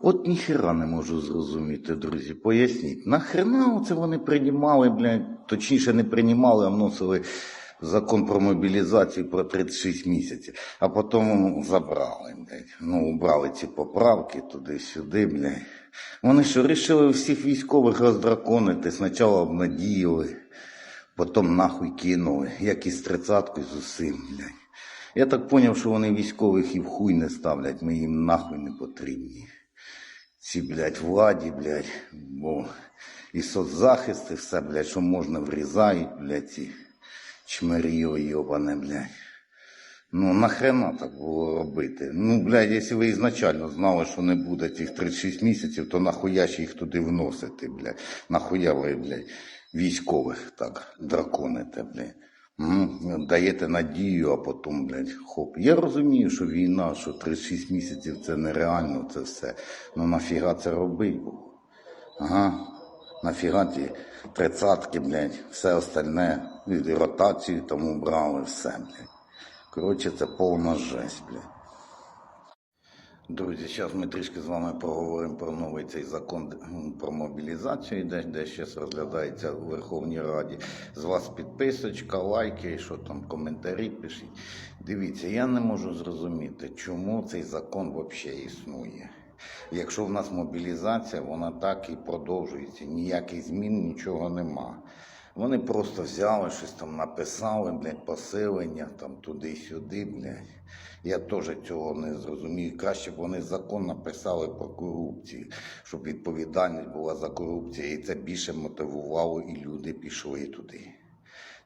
От ніхера не можу зрозуміти, друзі. Поясніть, нахрена оце вони приймали, блядь, точніше не приймали, а вносили закон про мобілізацію про 36 місяців, а потім забрали, блядь. Ну, убрали ці поправки туди-сюди, блядь. Вони що, вирішили всіх військових роздраконити, спочатку обнадіяли, потім нахуй кинули, як і з тридцяткою з усім, блядь. Я так поняв, що вони військових і в хуй не ставлять, ми їм нахуй не потрібні. Ці, блядь, владі, блядь, бо і соцзахист, і все, блядь, що можна врізають, блядь, ці чмиріли йобане, блядь. Ну, нахрена так було робити? Ну, блядь, якщо ви ізначально знали, що не буде цих 36 місяців, то нахуя ж їх туди вносити, блядь? Нахуя ви, блядь, військових так драконите, блядь? Даєте надію, а потім, блядь, хоп. Я розумію, що війна, що 36 місяців це нереально, це все. Ну нафіга це робить? Ага. Нафіга ті тридцятки, блядь, все остальне, і ротацію тому брали, все, блядь. Коротше, це повна жесть, блядь. Друзі, зараз ми трішки з вами поговоримо про новий цей закон про мобілізацію, де, де зараз розглядається у Верховній Раді. З вас підписочка, лайки, що там, коментарі пишіть. Дивіться, я не можу зрозуміти, чому цей закон взагалі існує. Якщо в нас мобілізація, вона так і продовжується, ніяких змін, нічого нема. Вони просто взяли щось там, написали, блядь, посилення там туди-сюди, блядь. Я теж цього не зрозумію. Краще б вони закон написали про корупцію, щоб відповідальність була за корупцію. І це більше мотивувало, і люди пішли туди.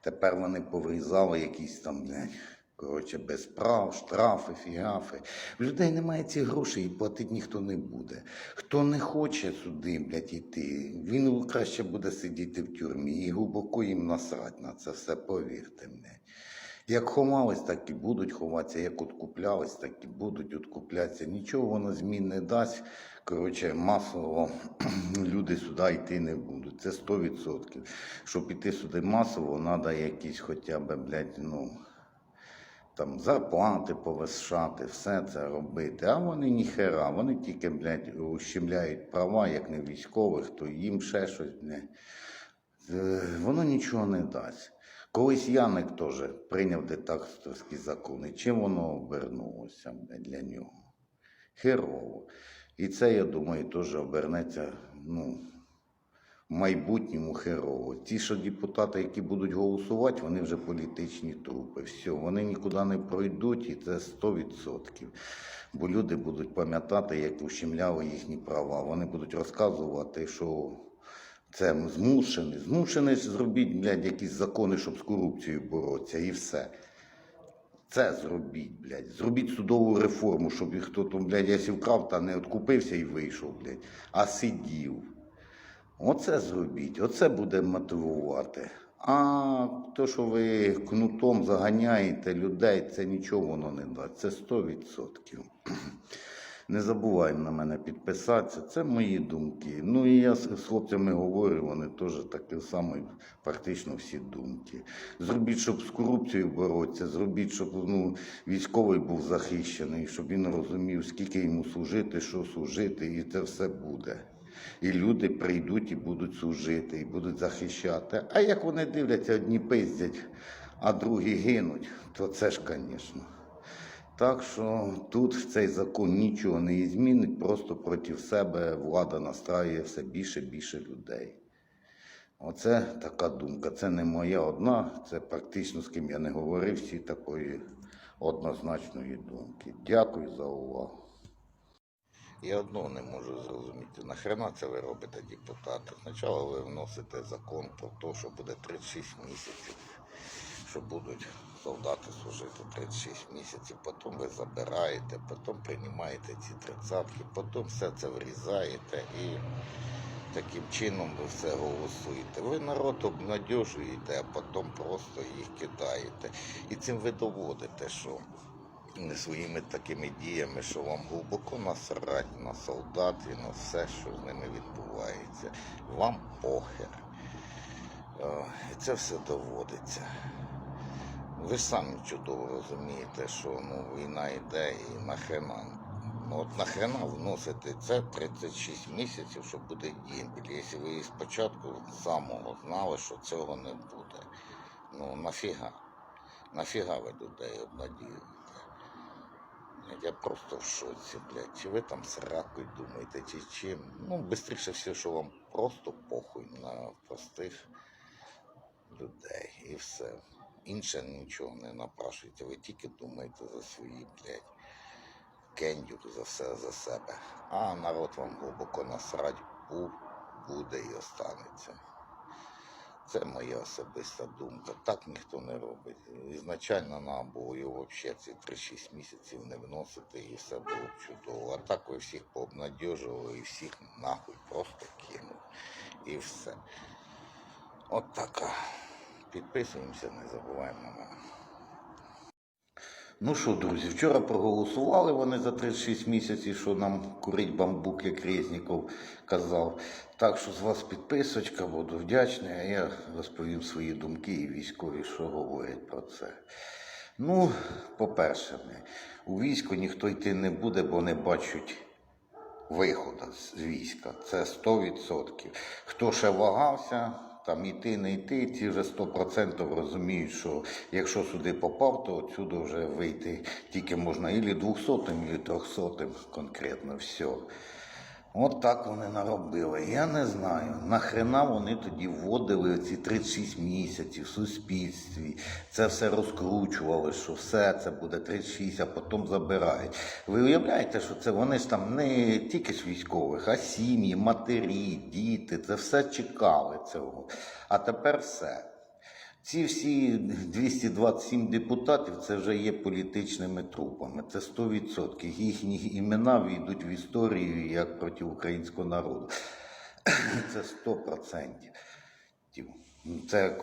Тепер вони поврізали якісь там, блядь, коротше, без прав, штрафи, фігафи. В людей немає цих грошей і платити ніхто не буде. Хто не хоче сюди, блядь, йти, він краще буде сидіти в тюрмі і глибоко їм насрать на це все, повірте мені. Як ховались, так і будуть ховатися, як откуплялись, так і будуть откуплятися. Нічого воно змін не дасть. Коротше, масово люди сюди йти не будуть. Це 100%. Щоб піти сюди масово, треба якісь хоча б, блядь, ну, там зарплати повишати, все це робити. А вони ніхера, вони тільки, блядь, ущемляють права, як не військових, то їм ще щось, блядь. Е, Воно нічого не дасть. Колись Яник теж прийняв диктаторські закони. Чим воно обернулося для нього? Херово. І це, я думаю, теж обернеться ну, майбутньому херово. Ті, що депутати, які будуть голосувати, вони вже політичні трупи. Все, вони нікуди не пройдуть, і це 100%. Бо люди будуть пам'ятати, як ущемляли їхні права. Вони будуть розказувати, що це змушений. Змушений зробіть, блядь, якісь закони, щоб з корупцією боротися, і все. Це зробіть, блядь. Зробіть судову реформу, щоб хто там, блядь, якщо вкрав, та не откупився і вийшов, блядь, а сидів. Оце зробіть, оце буде мотивувати. А то, що ви кнутом заганяєте людей, це нічого воно не дасть. Це 100%. Не забуваємо на мене підписатися. Це мої думки. Ну і я з хлопцями говорю, вони теж такі самі, практично всі думки. Зробіть, щоб з корупцією боротися, зробіть, щоб ну, військовий був захищений, щоб він розумів, скільки йому служити, що служити, і це все буде. І люди прийдуть і будуть служити, і будуть захищати. А як вони дивляться, одні пиздять, а другі гинуть, то це ж, звісно. Так що тут цей закон нічого не змінить, просто проти себе влада настраює все більше і більше людей. Оце така думка. Це не моя одна, це практично з ким я не говорив, всі такої однозначної думки. Дякую за увагу. Я одного не можу зрозуміти. Нахрена це ви робите, депутати? Спочатку ви вносите закон про те, що буде 36 місяців, що будуть солдати служити 36 місяців, потім ви забираєте, потім приймаєте ці тридцятки, потім все це врізаєте і таким чином ви все голосуєте. Ви народ обнадьожуєте, а потім просто їх кидаєте. І цим ви доводите, що своїми такими діями, що вам глибоко насрать на солдат і на все, що з ними відбувається. Вам похер. Е, І це все доводиться. Ви ж самі чудово розумієте, що ну, війна йде і нахрена Ну от нахрена вносити це 36 місяців, що буде дембіль, якщо ви спочатку самого знали, що цього не буде. Ну нафіга? Нафіга ви людей обнадіюєте? Я просто в шоці, блядь. Чи ви там сракою думаєте, чи чим? Ну, швидше все, що вам просто похуй на простих людей і все. Інше нічого не напрашується. Ви тільки думаєте за свої, блядь, кендюк за все за себе. А народ вам глибоко насрать був, буде і останеться. Це моя особиста думка. Так ніхто не робить. Ізначально нам було його взагалі ці 3-6 місяців не вносити і все було б чудово. А так ви всіх пообнадьожували і всіх нахуй просто кинули. І все. От така. Підписуємося, не забуваємо на мене. Ну що, друзі, вчора проголосували вони за 36 місяців, що нам курить бамбук, як Резніков казав. Так що з вас підписочка, буду вдячний, а я розповім свої думки і військові, що говорять про це. Ну, по-перше, у військо ніхто йти не буде, бо не бачать виходу з війська. Це 100%. Хто ще вагався, там іти, не йти, ті вже 100% розуміють, що якщо сюди попав, то отсюди вже вийти тільки можна ілі 200, ілі 300 конкретно все. От так вони наробили. Я не знаю, нахрена вони тоді вводили ці 36 місяців в суспільстві. Це все розкручували, що все це буде 36, а потім забирають. Ви уявляєте, що це вони ж там не тільки ж військових, а сім'ї, матері, діти, це все чекали цього. А тепер все. Ці всі 227 депутатів це вже є політичними трупами. Це 100%. Їхні імена війдуть в історію як проти українського народу. Це 100%. Це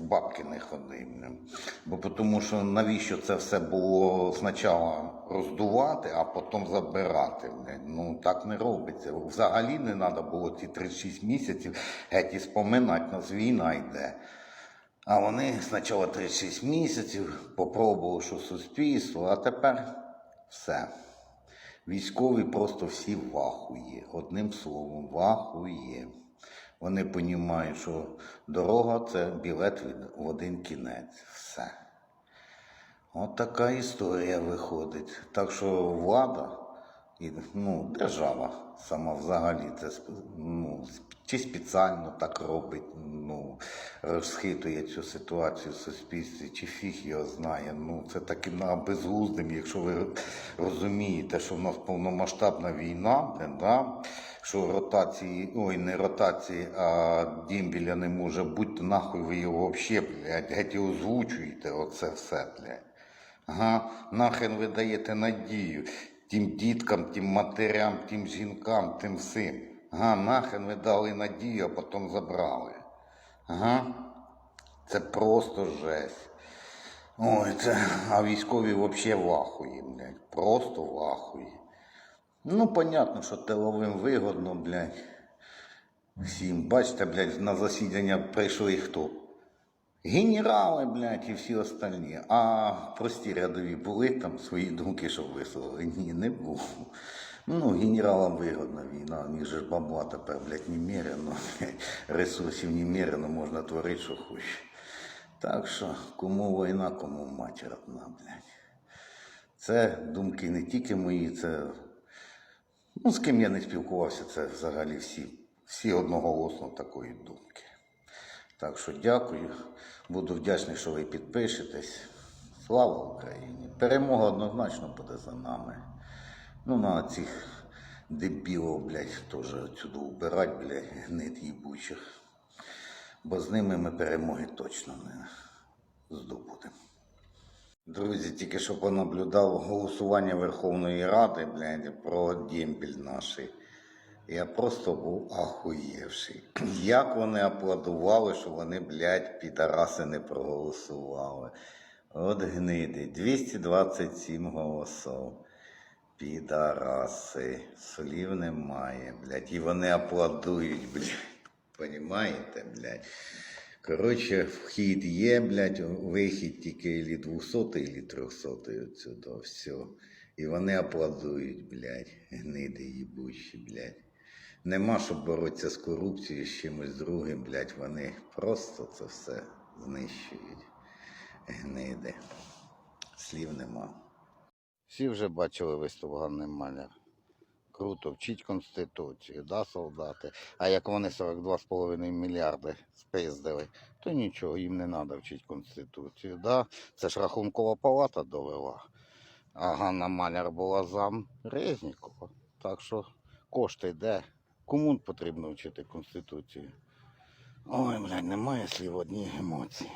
бабки не ходи. Бо тому що навіщо це все було спочатку роздувати, а потім забирати. Ну так не робиться. Взагалі не треба було ці 36 місяців геть і споминати, нас війна йде. А вони спочатку 36 місяців попробували, що суспільство, а тепер все. Військові просто всі вахує. Одним словом, вахує. Вони розуміють, що дорога це білет в один кінець. Все. От така історія виходить. Так що влада і ну, держава сама взагалі це ну, чи спеціально так робить, ну, розхитує цю ситуацію в суспільстві, чи фіг його знає. Ну, це таким безглуздим, якщо ви розумієте, що в нас повномасштабна війна, да? що ротації, ой, не ротації, а дімбіля не може бути, нахуй ви його взагалі, блядь, геть озвучуєте, оце все, блядь. Ага, нахрен ви даєте надію тим діткам, тим матерям, тим жінкам, тим всім. Ага, нахрен ви дали надію, а потім забрали. Ага. Це просто жесть. Ой, це, а військові взагалі вахує, блядь. Просто вахує. Ну, понятно, що тиловим вигодно, блядь. Всім. Бачите, блядь, на засідання прийшли хто? Генерали, блядь, і всі остальні. А прості рядові були там свої думки, щоб висловили? Ні, не було. Ну, генералам вигодна війна, у них же бабла тепер, блядь, немерено, блядь, ресурсів немерено, можна творити, що хочеш. Так що, кому війна, кому мать родна, блядь. Це думки не тільки мої, це. Ну, з ким я не спілкувався, це взагалі всі, всі одноголосно такої думки. Так що дякую. Буду вдячний, що ви підпишетесь. Слава Україні! Перемога однозначно буде за нами. Ну, на цих дебілів, блядь, теж отсюди убирать, блядь, гнит їбучих. Бо з ними ми перемоги точно не здобудемо. Друзі, тільки що понаблюдав голосування Верховної Ради, блядь, про дембіль наш. Я просто був ахуєвший. Як вони аплодували, що вони, блядь, підараси не проголосували. От гниди. 227 голосів. Підараси. Слів немає, блядь. І вони аплодують, блядь. Понімаєте, блядь? Коротше, вхід є, блядь, вихід тільки ілі 200, ілі 300 отсюди, все. І вони аплодують, блядь, гниди їбущі, блядь. Нема, щоб боротися з корупцією, з чимось другим, блядь, вони просто це все знищують. Гниди. Слів нема. Всі вже бачили виступ Ганни Маляр. Круто, вчіть Конституцію, да, солдати. А як вони 42,5 мільярди спиздили, то нічого, їм не треба вчити Конституцію. Да? Це ж рахункова палата довела. А Ганна Маляр була зам Резнікова. Так що кошти де? Кому потрібно вчити Конституцію? Ой, блядь, немає слів, одні емоції.